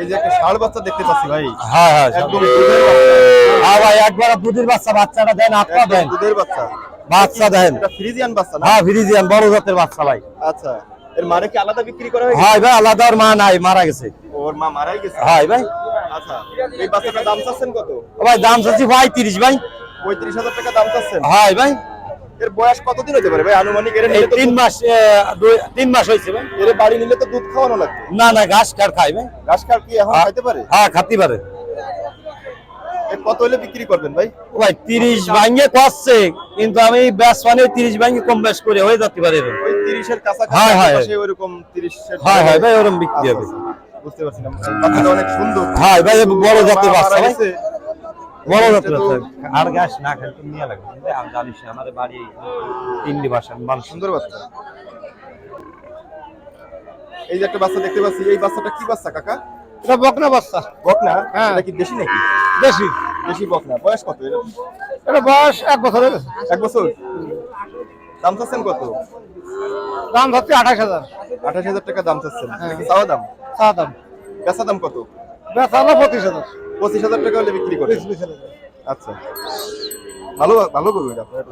এই যে একটা ষাড় বাচ্চা দেখতে পাচ্ছি ভাই। হ্যাঁ হ্যাঁ একদম দুধের বাচ্চা। হ্যাঁ ভাই একবার দুধের বাচ্চা বাচ্চাটা দেন আপনা দেন। দুধের বাচ্চা। বাচ্চা দেন। এটা ফ্রিজিয়ান বাচ্চা না? হ্যাঁ ফ্রিজিয়ান বড় জাতের বাচ্চা ভাই। আচ্ছা। এর মারে কি আলাদা বিক্রি করা হয়েছে হ্যাঁ ভাই আলাদা ওর মা নাই মারা গেছে। ওর মা মারাই গেছে? হ্যাঁ ভাই। আচ্ছা এই বাচ্চাটার দাম চাচ্ছেন কত? ভাই দাম চাচ্ছি ভাই তিরিশ ভাই। পঁয়ত্রিশ হাজার টাকা দাম চাচ্ছেন? হ্যাঁ ভাই। এর বয়স কতদিন হতে পারে? ভাই আনুমানিক এর নিলে তিন মাস তিন মাস হয়েছে ভাই। এর বাড়ি নিলে তো দুধ খাওয়ানো লাগবে। না না ঘাস কার খাই ভাই। ঘাস খার কি এখন হ্যাঁ। খাইতে পারে? হ্যাঁ খাতি পারে। কত হলে বিক্রি করবেন ভাই? ভাই তিরিশ করছে কিন্তু আমি ব্যাস মানে তিরিশ ভাঙ্গে কম বেশ করে হয়ে যেতে পারে। ওই তিরিশের কাছাকাছি হ্যাঁ, হ্যাঁ। ওইরকম হ্যাঁ হ্যাঁ ভাই ওরকম বিক্রি হবে। বুঝতে পারছি না। অনেক সুন্দর। হ্যাঁ ভাই বড় জাতের বাচ্চা। বড় জাতের এটা তো বাচ্চা আর ঘাস না খাইতে নিয়ে লাগবে। আমি জানিস আমাদের বাড়ি তিনটি বাসা সুন্দর বাচ্চা। এই যে একটা বাচ্চা দেখতে পাচ্ছি এই বাচ্চাটা কি বাচ্চা কাকা? এটা বকনা বাচ্চা। বকনা? হ্যাঁ। এটা কি দেশি নাকি? বেশি দেশি বকনা। বয়স কত এর এটা বয়স এক বছর হয়ে গেছে। এক বছর? দাম চাচ্ছেন কত? দাম হচ্ছে আঠাশ হাজার। আঠাশ হাজার টাকা দাম চাচ্ছেন। হ্যাঁ। চাওয়া দাম? দাম। বেচা দাম কত? বেচা হলো পঁচিশ হাজার। পঁচিশ হাজার টাকা হলে বিক্রি করে। আচ্ছা। ভালো ভালো করবেন আপনার